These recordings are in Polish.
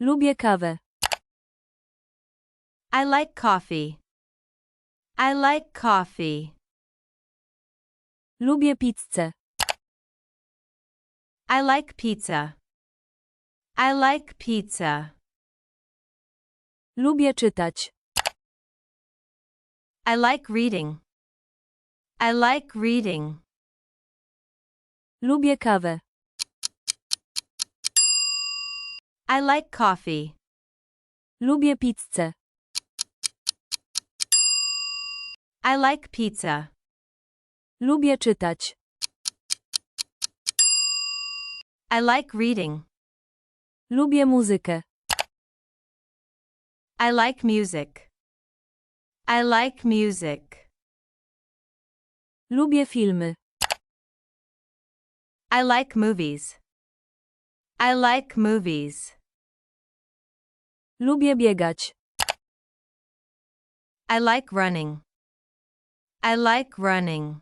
Lubię kawę. I like coffee. I like coffee. Lubię pizzę. I like pizza. I like pizza. Lubię czytać. I like reading. I like reading. Lubię kawę. I like coffee. Lubię pizzę. I like pizza. Lubię czytać. I like reading. Lubię muzykę. I like music. I like music. Lubię filmy. I like movies. I like movies. Lubię biegać. I like running. I like running.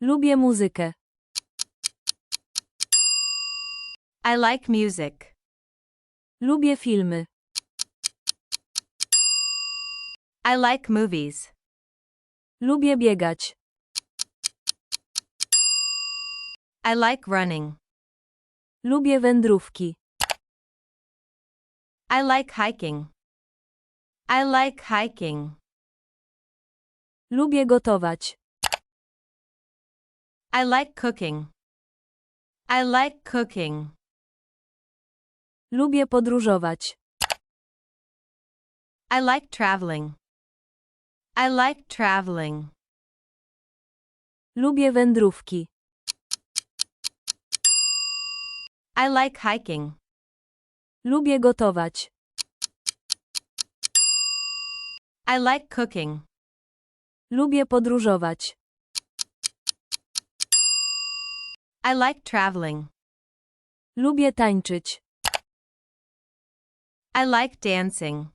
Lubię muzykę. I like music. Lubię filmy. I like movies. Lubię biegać. I like running. Lubię wędrówki. I like hiking. I like hiking. Lubię gotować. I like cooking. I like cooking. Lubię podróżować. I like traveling. I like traveling. Lubię wędrówki. I like hiking. Lubię gotować. I like cooking. Lubię podróżować. I like traveling. Lubię tańczyć. I like dancing.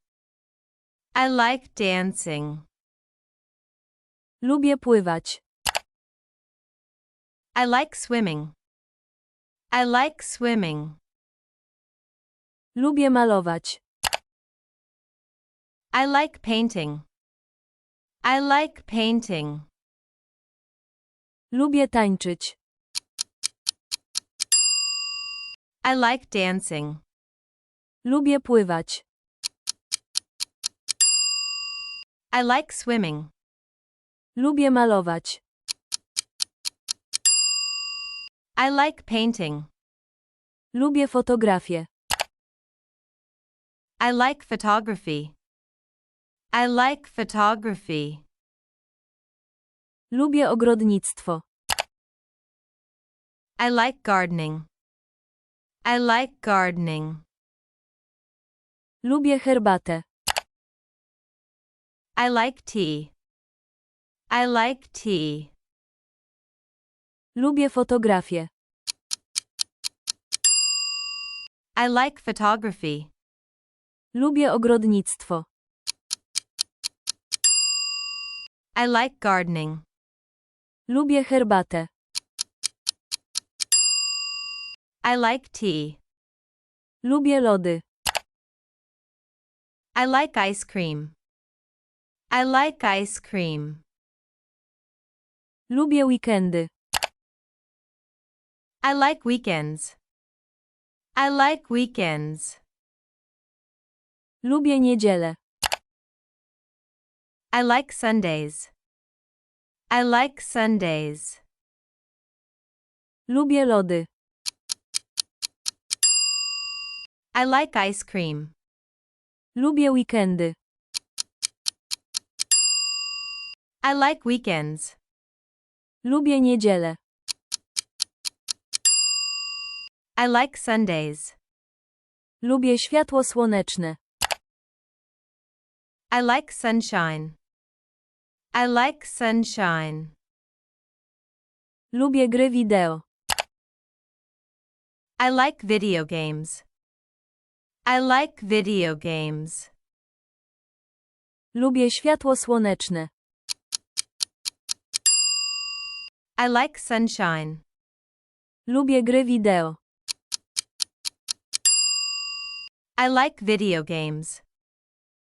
I like dancing. Lubię pływać. I like swimming. I like swimming. Lubię malować. I like painting. I like painting. Lubię tańczyć. I like dancing. Lubię pływać. I like swimming. Lubię malować. I like painting. Lubię fotografię. I like photography. I like photography. Lubię ogrodnictwo. I like gardening. I like gardening. Lubię herbatę. I like tea. I like tea. Lubię fotografię. I like photography. Lubię ogrodnictwo. I like gardening. Lubię herbatę. I like tea. Lubię lody. I like ice cream. I like ice cream. Lubię weekendy. I like weekends. I like weekends. Lubię niedzielę. I like Sundays. I like Sundays. Lubię lody. I like ice cream. Lubię weekendy. I like weekends. Lubię niedzielę. I like Sundays. Lubię światło słoneczne. I like sunshine. I like sunshine. Lubię gry wideo. I like video games. I like video games. Lubię światło słoneczne. I like sunshine. Lubię gry wideo. I like video games.